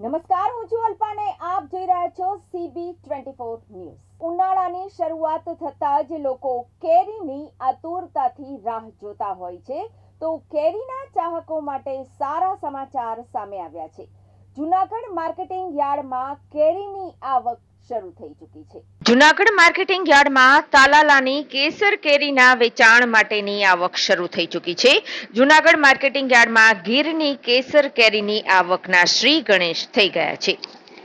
નમસ્કાર, હું છું અલ્પાને. આપ જોઈ રહ્યા છો સીબી ટ્વેન્ટી ફોર ન્યૂઝ. ઉનાળાની શરૂઆત થતાં જ લોકો કેરીની આતુરતાથી રાહ જોતા હોય છે. તો કેરીના ચાહકો માટે સારા સમાચાર સામે આવ્યા છે. જુનાગઢ માર્કેટિંગ યાર્ડમાં કેરીની આવક શરૂ થઈ ચૂકી છે. જુનાગઢ માર્કેટિંગ યાર્ડમાં તાલાલાની કેસર કેરીના વેચાણ માટેની આવક શરૂ થઈ ચૂકી છે. જુનાગઢ માર્કેટિંગ યાર્ડમાં ગીરની કેસર કેરીની આવકના શ્રી ગણેશ થઈ ગયા છે.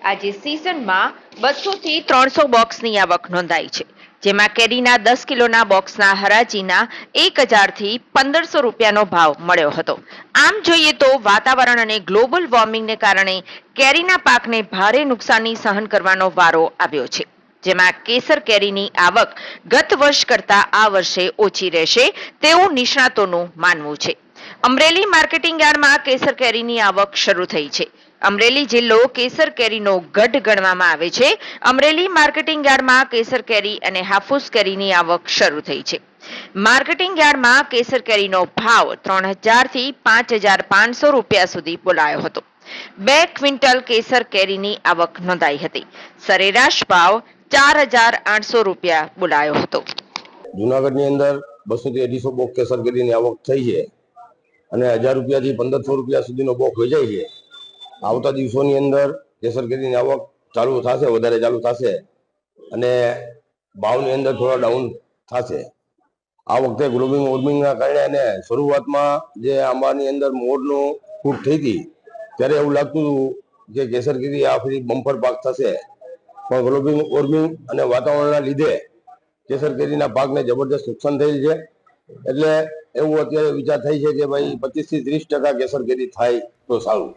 આજે સિઝનમાં બસો થી ત્રણસો બોક્સની આવક નોંધાઈ છે. જેમાં કેરીના દસ કિલોના બોક્સના હરાજીના એક હજારથી પંદરસો રૂપિયાનો ભાવ મળ્યો હતો. આમ જોઈએ તો વાતાવરણ અને ગ્લોબલ વોર્મિંગને કારણે કેરીના પાકને ભારે નુકસાની સહન કરવાનો વારો આવ્યો છે. જેમાં કેસર કેરીની આવક ગત વર્ષ કરતા આ વર્ષે ઓછી રહેશે તેવું નિષ્ણાતોનું માનવું છે. અમરેલી માર્કેટિંગ યાર્ડમાં કેસર કેરીની આવક શરૂ થઈ છે. અમરેલી જિલ્લો કેસર કેરીનો ગઢ ગણવામાં આવે છે. અમરેલી માર્કેટિંગ યાર્ડમાં કેસર કેરી અને હાફૂસ કેરીની આવક શરૂ થઈ છે. માર્કેટિંગ યાર્ડમાં કેસર કેરીનો ભાવ ત્રણ હજારથી પાંચ હજાર પાંચસો રૂપિયા સુધી બોલાયો હતો. બે ક્વિન્ટલ કેસર કેરીની આવક નોંધાઈ હતી. સરેરાશ ભાવ ચાર હજાર આઠસો રૂપિયા બોલાયો હતો. જુનાગઢની અંદર બસો થી અઢીસો બોક કેસર કેરીની આવક થઈ છે. અને હજાર રૂપિયાથી પંદરસો રૂપિયા સુધીનો બોક વેચાય છે. આવતા દિવસોની અંદર કેસર કેરીની આવક ચાલુ થશે, વધારે ચાલુ થશે અને ભાવની અંદર થોડા ડાઉન થશે. આ વખતે ગ્લોબિંગ વોર્મિંગના કારણે અને શરૂઆતમાં જે આંબાની અંદર મોરનું ફૂટ થઈ હતી ત્યારે એવું લાગતું હતું કે કેસર આ ફરી બમ્પર પાક થશે. પણ ગ્લોબિંગ વોર્મિંગ અને વાતાવરણના લીધે કેસર કેરીના પાકને જબરદસ્ત નુકસાન થયેલ છે. એટલે એવું અત્યારે વિચાર થાય છે કે ભાઈ પચીસથી ત્રીસ ટકા કેસર થાય તો સારું.